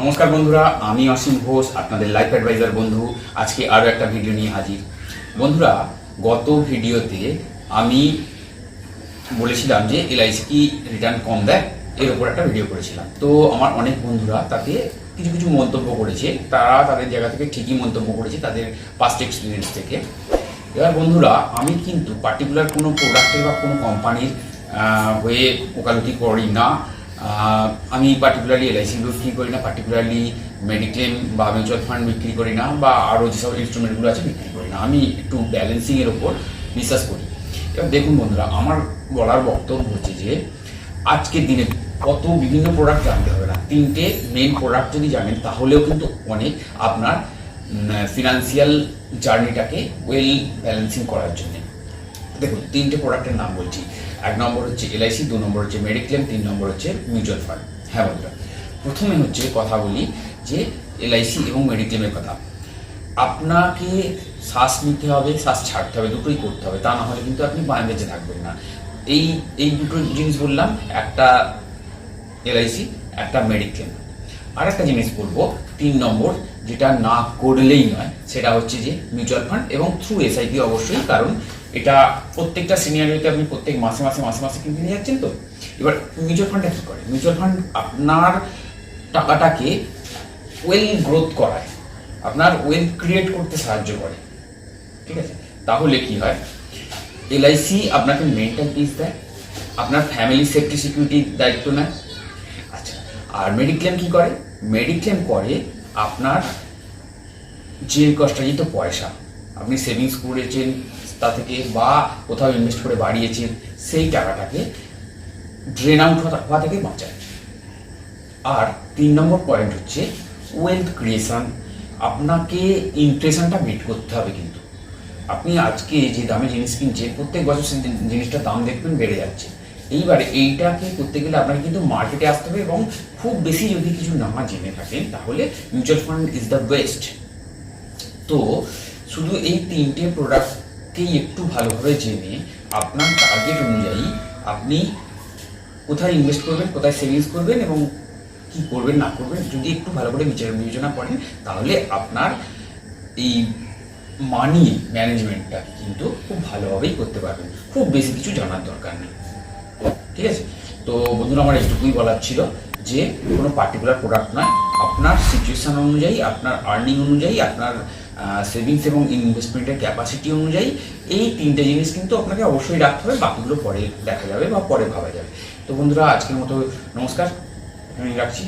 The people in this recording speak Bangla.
নমস্কার বন্ধুরা, আমি অসীম ঘোষ, আপনাদের লাইফ অ্যাডভাইজার বন্ধু। আজকে আরও একটা ভিডিও নিয়ে হাজির। বন্ধুরা, গত ভিডিওতে আমি বলেছিলাম যে এলআইসি কি রিটার্ন কম দেয়, এর উপর একটা ভিডিও করেছিলাম। তো আমার অনেক বন্ধুরা তাতে কিছু কিছু মন্তব্য করেছে, তারা তাদের জায়গা থেকে ঠিকই মন্তব্য করেছে, তাদের পাস্ট এক্সপিরিয়েন্স থেকে। এবার বন্ধুরা, আমি কিন্তু পার্টিকুলার কোনো প্রোডাক্টের বা কোনো কোম্পানির হয়ে ওকালতি করি না। আমি পার্টিকুলারলি এলআইসি বিক্রি করি না পার্টিকুলারলি মেডিক্লেম বা মিউচুয়াল ফান্ড বিক্রি করি না, বা আরও যেসব ইনস্ট্রুমেন্টগুলো আছে বিক্রি করি না। আমি একটু ব্যালেন্সিংয়ের ওপর বিশ্বাস করি। এবার দেখুন বন্ধুরা, আমার বলার বক্তব্য হচ্ছে যে, আজকের দিনে কত বিভিন্ন প্রোডাক্ট জানতে হবে না। তিনটে মেন প্রোডাক্ট যদি জানেন, তাহলেও কিন্তু অনেক আপনার ফিনান্সিয়াল জার্নিটাকে ওয়েল ব্যালেন্সিং করার জন্য। দেখুন, তিনটে প্রোডাক্টের নাম বলছি। এক নম্বর হচ্ছে এলআইসি দু নম্বর হচ্ছে মেডিক্লেম তিন নম্বর হচ্ছে মিউচুয়াল ফান্ড হ্যাঁ বন্ধুরা, প্রথমে হচ্ছে কথা বলি যে এলআইসি এবং মেডিক্লেমের কথা। আপনাকে শ্বাস নিতে হবে, শ্বাস ছাড়তে হবে, দুটোই করতে হবে, তা না হলে কিন্তু আপনি বাঁ বেঁচে থাকবেন না। এই এই দুটো জিনিস বললাম, একটা এলআইসি একটা মেডিক্লেম আর একটা জিনিস বলব, তিন নম্বর যেটা না করলেই নয়, সেটা হচ্ছে যে মিউচুয়াল ফান্ড এবং থ্রু এসআইপি অবশ্যই, কারণ এটা প্রত্যেকটা সিনিয়রিতে আপনি প্রত্যেক মাসে মাসে মাসে মাসে কিনতে নিয়ে যাচ্ছেন তো। এবার মিউচুয়াল ফান্ডটা কী করে? মিউচুয়াল ফান্ড আপনার টাকাটাকে ওয়েল গ্রোথ করায়, আপনার ওয়েল ক্রিয়েট করতে সাহায্য করে। ঠিক আছে? তাহলে কি হয়? এলআইসি আপনাকে মেন্টাল পিস দেয়, আপনার ফ্যামিলি সেফটি সিকিউরিটির দায়িত্ব নেয়। আচ্ছা আর মেডিক্লেম কি করে? মেডিক্লেম করে আপনার যে কষ্টার্জিত পয়সা। আপনি সেভিংস করেছেন, তা থেকে বা কোথাও ইনভেস্ট করে বাড়িয়েছেন, সেই টাকাটাকে ড্রেন আউট হওয়া থেকে বাঁচায় আর তিন নম্বর পয়েন্ট হচ্ছে ওয়েলথ ক্রিয়েশন আপনাকে ইমপ্রেশনটা মিট করতে হবে কিন্তু। আপনি আজকে যে দামে জিনিস কিনছেন, প্রত্যেক বছর সেই জিনিসটার দাম দেখবেন বেড়ে যাচ্ছে। এইবারে এইটাকে করতে গেলে আপনাকে কিন্তু মার্কেটে আসতে হবে এবং খুব বেশি যদি কিছু না জেনে থাকেন, তাহলে mutual fund is the best তো শুধু এই তিনটে প্রোডাক্টকেই একটু ভালোভাবে জেনে আপনার টার্গেট অনুযায়ী আপনি কোথায় ইনভেস্ট করবেন, কোথায় সেভিংস করবেন এবং কি করবেন, না করবেন, যদি একটু ভালো করে বিচার বিবেচনা করেন, তাহলে আপনার এই মানি ম্যানেজমেন্টটা কিন্তু খুব ভালোভাবেই করতে পারবেন। খুব বেশি কিছু জানার দরকার নেই। ঠিক আছে? তো বন্ধুরা, আমার এইটুকুই বলার ছিল যে, কোনো পার্টিকুলার প্রোডাক্ট নয়। আপনার সিচুয়েশান অনুযায়ী, আপনার আর্নিং অনুযায়ী, আপনার সেভিংস এবং ইনভেস্টমেন্টের ক্যাপাসিটি অনুযায়ী, এই তিনটে জিনিস কিন্তু আপনাকে অবশ্যই রাখতে হবে। বাকিগুলো পরে দেখা যাবে বা পরে ভাবা যাবে। তো বন্ধুরা, আজকের মতো নমস্কার। আমি রাখছি।